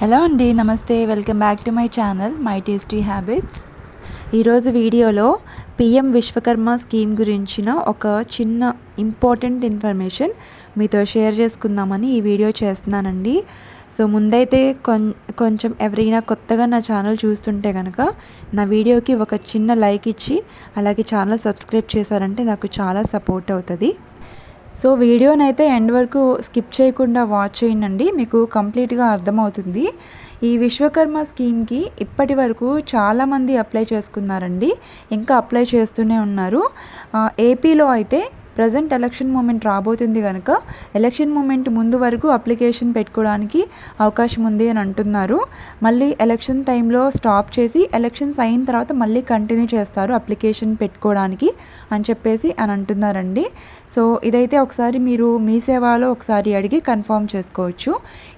Hello అండి నమస్తే. Welcome back to my channel my tasty habits. ఈరోజు వీడియోలో పిఎం విశ్వకర్మ స్కీమ్ గురించిన ఒక చిన్న ఇంపార్టెంట్ ఇన్ఫర్మేషన్ మీతో షేర్ చేసుకుందామని ఈ వీడియో చేస్తున్నానండి. సో ముందైతే కొం కొంచెం ఎవరైనా కొత్తగా నా ఛానల్ చూస్తుంటే కనుక నా వీడియోకి ఒక చిన్న లైక్ ఇచ్చి అలాగే ఛానల్ సబ్స్క్రైబ్ చేశారంటే నాకు చాలా సపోర్ట్ అవుతుంది. సో వీడియోని అయితే ఎండ్ వరకు స్కిప్ చేయకుండా వాచ్ చేయండి. మీకు కంప్లీట్గా అర్థమవుతుంది. ఈ విశ్వకర్మ స్కీమ్కి ఇప్పటి వరకు చాలామంది అప్లై చేసుకున్నారండి. ఇంకా అప్లై చేస్తూనే ఉన్నారు. ఏపీలో అయితే ప్రజెంట్ ఎలక్షన్ మూమెంట్ రాబోతుంది కనుక ఎలక్షన్ మూమెంట్ ముందు వరకు అప్లికేషన్ పెట్టుకోవడానికి అవకాశం ఉంది అని అంటున్నారు. మళ్ళీ ఎలక్షన్ టైంలో స్టాప్ చేసి ఎలక్షన్స్ అయిన తర్వాత మళ్ళీ కంటిన్యూ చేస్తారు అప్లికేషన్ పెట్టుకోవడానికి అని చెప్పేసి అని అంటున్నారండి. సో ఇదైతే ఒకసారి మీరు మీ సేవలో ఒకసారి అడిగి కన్ఫర్మ్ చేసుకోవచ్చు.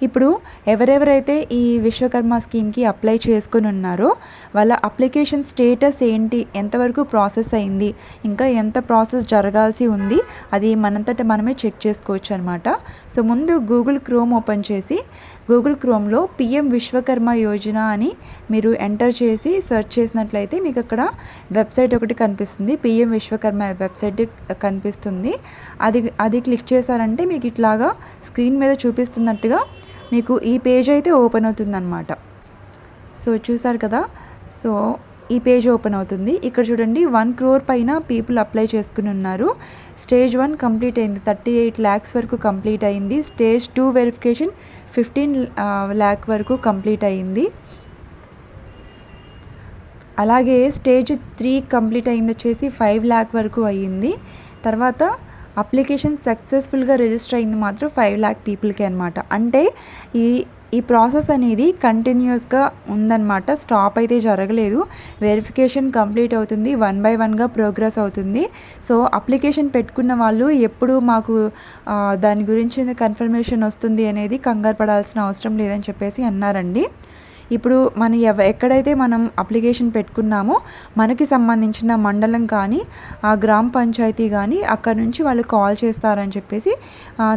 ఇప్పుడు ఎవరెవరైతే ఈ విశ్వకర్మ స్కీమ్కి అప్లై చేసుకుని ఉన్నారో వాళ్ళ అప్లికేషన్ స్టేటస్ ఏంటి? ఎంతవరకు ప్రాసెస్ అయింది? ఇంకా ఎంత ప్రాసెస్ జరగాల్సి ఉంది? అది మనంతట మనమే చెక్ చేసుకోవచ్చు అనమాట సో ముందు గూగుల్ క్రోమ్ ఓపెన్ చేసి గూగుల్ క్రోమ్లో పిఎం విశ్వకర్మ యోజన అని మీరు ఎంటర్ చేసి సెర్చ్ చేసినట్లయితే మీకు అక్కడ వెబ్సైట్ ఒకటి కనిపిస్తుంది. పిఎం విశ్వకర్మ వెబ్సైట్ కనిపిస్తుంది. అది అది క్లిక్ చేశారంటే మీకు ఇట్లాగా స్క్రీన్ మీద చూపిస్తున్నట్టుగా మీకు ఈ పేజ్ అయితే ఓపెన్ అవుతుందన్నమాట. సో చూసారు కదా? సో ఈ పేజ్ ఓపెన్ అవుతుంది. ఇక్కడ చూడండి వన్ క్రోర్ పైన పీపుల్ అప్లై చేసుకుని ఉన్నారు. స్టేజ్ వన్ కంప్లీట్ అయింది. థర్టీ ఎయిట్ ల్యాక్స్ వరకు కంప్లీట్ అయింది. Stage two verification fifteen lakh వరకు కంప్లీట్ అయింది. అలాగే స్టేజ్ త్రీ కంప్లీట్ అయింది వచ్చేసి ఫైవ్ ల్యాక్ వరకు అయ్యింది తర్వాత అప్లికేషన్ సక్సెస్ఫుల్గా రిజిస్టర్ అయింది మాత్రం ఫైవ్ ల్యాక్ పీపుల్కి అనమాట అంటే ఈ ఈ ప్రాసెస్ అనేది కంటిన్యూస్గా ఉందన్నమాట. స్టాప్ అయితే జరగలేదు. వెరిఫికేషన్ కంప్లీట్ అవుతుంది. వన్ బై వన్గా ప్రోగ్రెస్ అవుతుంది. సో అప్లికేషన్ పెట్టుకున్న వాళ్ళు ఎప్పుడు మాకు దాని గురించి కన్ఫర్మేషన్ వస్తుంది అనేది కంగారు పడాల్సిన అవసరం లేదని చెప్పేసి అన్నారండి. ఇప్పుడు మనం ఎవ ఎక్కడైతే మనం అప్లికేషన్ పెట్టుకున్నామో మనకి సంబంధించిన మండలం కానీ ఆ గ్రామ పంచాయతీ కానీ అక్కడ నుంచి వాళ్ళు కాల్ చేస్తారని చెప్పేసి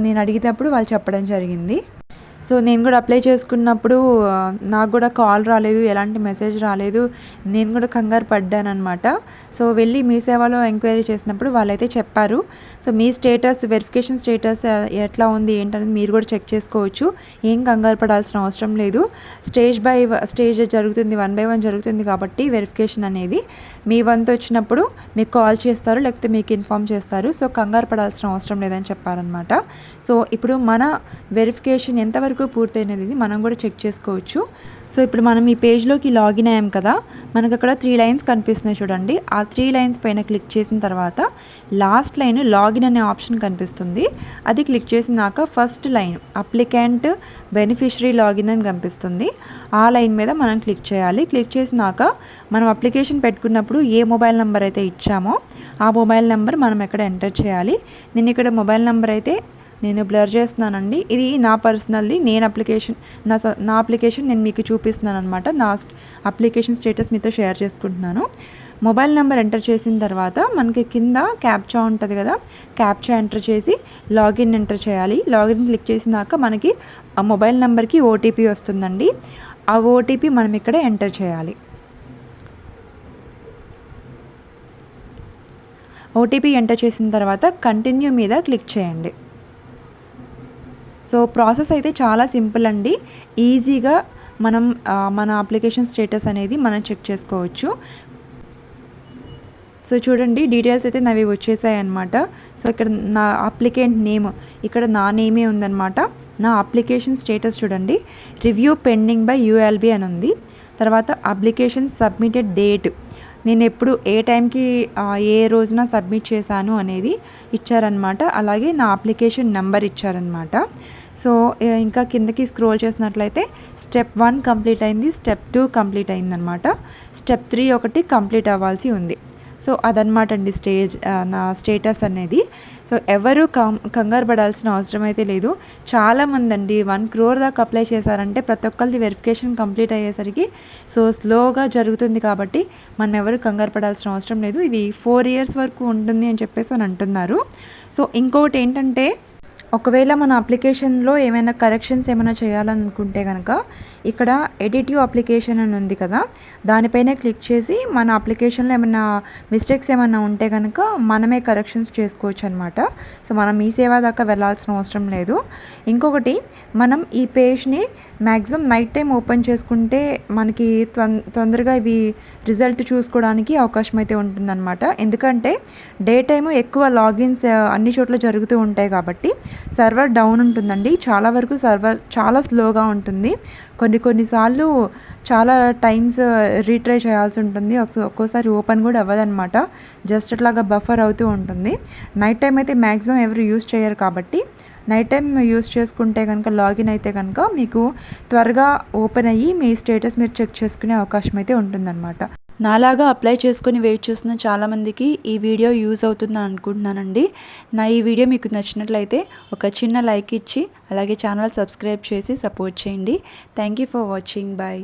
నేను అడిగినప్పుడు వాళ్ళు చెప్పడం జరిగింది. సో నేను కూడా అప్లై చేసుకున్నప్పుడు నాకు కూడా కాల్ రాలేదు ఎలాంటి మెసేజ్ రాలేదు. నేను కూడా కంగారు పడ్డానమాట సో వెళ్ళి మీ సేవలో ఎంక్వైరీ చేసినప్పుడు వాళ్ళైతే చెప్పారు. సో మీ స్టేటస్ వెరిఫికేషన్ స్టేటస్ ఎట్లా ఉంది ఏంటనేది మీరు కూడా చెక్ చేసుకోవచ్చు. ఏం కంగారు పడాల్సిన అవసరం లేదు. స్టేజ్ బై స్టేజ్ జరుగుతుంది వన్ బై వన్ జరుగుతుంది కాబట్టి వెరిఫికేషన్ అనేది. మీ వంతు వచ్చినప్పుడు మీకు కాల్ చేస్తారు లేకపోతే మీకు ఇన్ఫామ్ చేస్తారు. సో కంగారు పడాల్సిన అవసరం లేదని చెప్పారనమాట సో ఇప్పుడు మన వెరిఫికేషన్ ఎంతవరకు పూర్తయినది మనం కూడా చెక్ చేసుకోవచ్చు. సో ఇప్పుడు మనం ఈ పేజ్లోకి లాగిన్ అయ్యాం కదా మనకు అక్కడ త్రీ లైన్స్ కనిపిస్తున్నాయి చూడండి. ఆ త్రీ లైన్స్ పైన క్లిక్ చేసిన తర్వాత లాస్ట్ లైన్ లాగిన్ అనే ఆప్షన్ కనిపిస్తుంది. అది క్లిక్ చేసినాక first line applicant beneficiary login అని కనిపిస్తుంది. ఆ లైన్ మీద మనం క్లిక్ చేయాలి. క్లిక్ చేసినాక మనం అప్లికేషన్ పెట్టుకున్నప్పుడు ఏ మొబైల్ నెంబర్ అయితే ఇచ్చామో ఆ మొబైల్ నెంబర్ మనం ఎక్కడ ఎంటర్ చేయాలి? నేను ఇక్కడ మొబైల్ నెంబర్ అయితే నేను బ్లర్ చేస్తున్నానండి. ఇది నా పర్సనల్ది నేను అప్లికేషన్ నా స- నా అప్లికేషన్ నేను మీకు చూపిస్తున్నాను అనమాట నా అప్లికేషన్ స్టేటస్ మీతో షేర్ చేసుకుంటున్నాను. మొబైల్ నెంబర్ ఎంటర్ చేసిన తర్వాత మనకి కింద క్యాప్చా ఉంటుంది కదా క్యాప్చా ఎంటర్ చేసి లాగిన్ ఎంటర్ చేయాలి. లాగిన్ క్లిక్ చేసినాక మనకి ఆ మొబైల్ నెంబర్కి ఓటీపీ వస్తుందండి. ఆ ఓటీపీ మనం ఇక్కడ ఎంటర్ చేయాలి. ఓటీపీ ఎంటర్ చేసిన తర్వాత కంటిన్యూ మీద క్లిక్ చేయండి. సో ప్రాసెస్ అయితే చాలా సింపుల్ అండి. ఈజీగా మనం మన అప్లికేషన్ స్టేటస్ అనేది మనం చెక్ చేసుకోవచ్చు. సో చూడండి డీటెయిల్స్ అయితే నావి వచ్చేసాయి అనమాట సో ఇక్కడ నా అప్లికెంట్ నేమ్ ఇక్కడ నా నేమే ఉందన్నమాట. నా అప్లికేషన్ స్టేటస్ చూడండి. రివ్యూ పెండింగ్ బై యూఎల్బి అని ఉంది. తర్వాత అప్లికేషన్ సబ్మిటెడ్ డేట్. నేను ఎప్పుడు ఏ టైంకి ఏ రోజున సబ్మిట్ చేశాను అనేది ఇచ్చారనమాట అలాగే నా అప్లికేషన్ నెంబర్ ఇచ్చారనమాట సో ఇంకా కిందకి స్క్రోల్ చేసినట్లయితే స్టెప్ వన్ కంప్లీట్ అయింది స్టెప్ టూ కంప్లీట్ అయిందనమాట స్టెప్ త్రీ ఒకటి కంప్లీట్ అవ్వాల్సి ఉంది. సో అదనమాట అండి స్టేజ్ నా స్టేటస్ అనేది. సో ఎవరు కం కంగారు పడాల్సిన అవసరం అయితే లేదు. చాలామంది అండి వన్ క్రోర్ దాకా అప్లై చేశారంటే ప్రతి ఒక్కరిది వెరిఫికేషన్ కంప్లీట్ అయ్యేసరికి సో స్లోగా జరుగుతుంది కాబట్టి మనం ఎవరు కంగారు పడాల్సిన అవసరం లేదు. ఇది ఫోర్ ఇయర్స్ వరకు ఉంటుంది అని చెప్పేసి అని అంటున్నారు. సో ఇంకొకటి ఏంటంటే ఒకవేళ మన అప్లికేషన్లో ఏమైనా కరెక్షన్స్ ఏమైనా చేయాలనుకుంటే కనుక ఇక్కడ ఎడిటివ్ అప్లికేషన్ అని ఉంది కదా దానిపైన క్లిక్ చేసి మన అప్లికేషన్లో ఏమైనా మిస్టేక్స్ ఏమైనా ఉంటే కనుక మనమే కరెక్షన్స్ చేసుకోవచ్చు అనమాట సో మనం మీ సేవ దాకా వెళ్ళాల్సిన అవసరం లేదు. ఇంకొకటి మనం ఈ పేజ్ని మ్యాక్సిమం నైట్ టైం ఓపెన్ చేసుకుంటే మనకి తొందరగా ఇవి రిజల్ట్ చూసుకోవడానికి అవకాశం అయితే ఉంటుందన్నమాట. ఎందుకంటే డే టైము ఎక్కువ లాగిన్స్ అన్ని చోట్ల జరుగుతూ ఉంటాయి కాబట్టి సర్వర్ డౌన్ ఉంటుందండి. చాలా వరకు సర్వర్ చాలా స్లోగా ఉంటుంది. కొన్ని కొన్నిసార్లు చాలా టైమ్స్ రీట్రై చేయాల్సి ఉంటుంది. ఒక్కోసారి ఓపెన్ కూడా అవ్వదనమాట జస్ట్ అట్లాగా బఫర్ అవుతూ ఉంటుంది. నైట్ టైం అయితే మ్యాక్సిమం ఎవరు యూస్ చేయరు కాబట్టి నైట్ టైం యూస్ చేసుకుంటే కనుక లాగిన్ అయితే కనుక మీకు త్వరగా ఓపెన్ అయ్యి మీ స్టేటస్ మీరు చెక్ చేసుకునే అవకాశం అయితే ఉంటుందన్నమాట. నాలాగా అప్లై చేసుకొని వెయిట్ చేస్తున్న చాలామందికి ఈ వీడియో యూజ్ అవుతుందని అనుకుంటున్నానండి. నా ఈ వీడియో మీకు నచ్చినట్లయితే ఒక చిన్న లైక్ ఇచ్చి అలాగే ఛానల్ సబ్స్క్రైబ్ చేసి సపోర్ట్ చేయండి. Thank you for watching bye